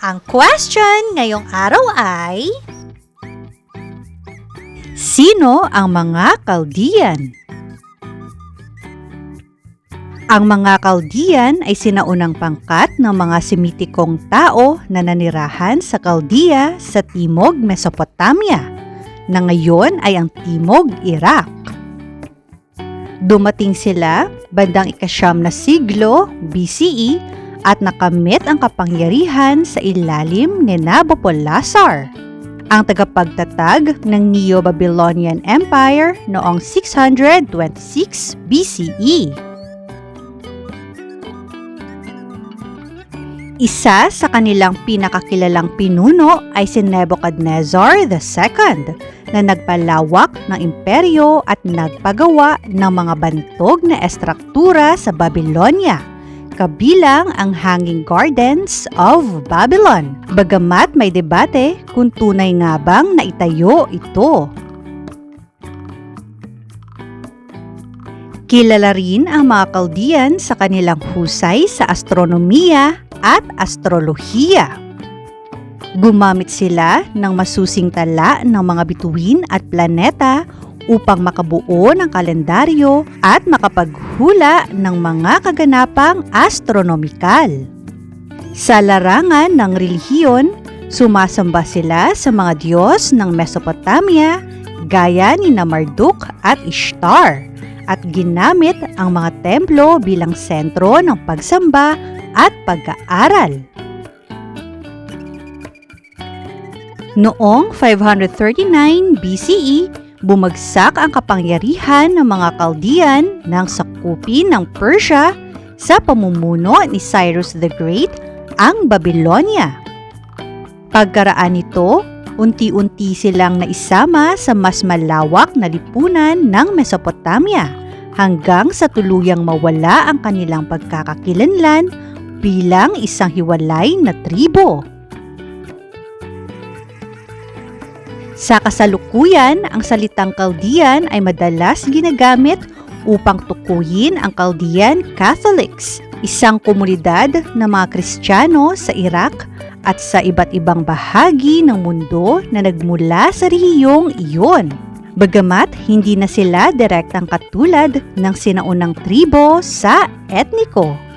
Ang question ngayong araw ay... Sino ang mga Kaldian? Ang mga Kaldian ay sinaunang pangkat ng mga Semitikong tao na nanirahan sa Kaldia sa Timog Mesopotamia, na ngayon ay ang Timog Iraq. Dumating sila bandang ikasyam na siglo BCE at nakamit ang kapangyarihan sa ilalim ni Nabopolassar, ang tagapagtatag ng Neo-Babylonian Empire noong 626 BCE. Isa sa kanilang pinakakilalang pinuno ay si Nebuchadnezzar II na nagpalawak ng imperyo at nagpagawa ng mga bantog na estruktura sa Babylonia kabilang ang Hanging Gardens of Babylon. Bagamat may debate kung tunay nga bang naitayo ito. Kilala rin ang mga Kaldian sa kanilang husay sa astronomiya at astrolohiya. Gumamit sila ng masusing tala ng mga bituin at planeta upang makabuo ng kalendaryo at makapaghula ng mga kaganapang astronomikal. Sa larangan ng relihiyon, sumasamba sila sa mga Diyos ng Mesopotamia gaya ni Marduk at Ishtar at ginamit ang mga templo bilang sentro ng pagsamba at pag-aaral. Noong 539 BCE, bumagsak ang kapangyarihan ng mga Kaldian ng sakupin ng Persia sa pamumuno ni Cyrus the Great ang Babylonia. Pagkaraan nito, unti-unti silang naisama sa mas malawak na lipunan ng Mesopotamia hanggang sa tuluyang mawala ang kanilang pagkakakilanlan bilang isang hiwalay na tribo. Sa kasalukuyan, ang salitang Chaldean ay madalas ginagamit upang tukuyin ang Chaldean Catholics, isang komunidad ng mga Kristiyano sa Iraq at sa iba't ibang bahagi ng mundo na nagmula sa rehiyong iyon. Bagamat hindi na sila direktang katulad ng sinaunang tribo sa etniko.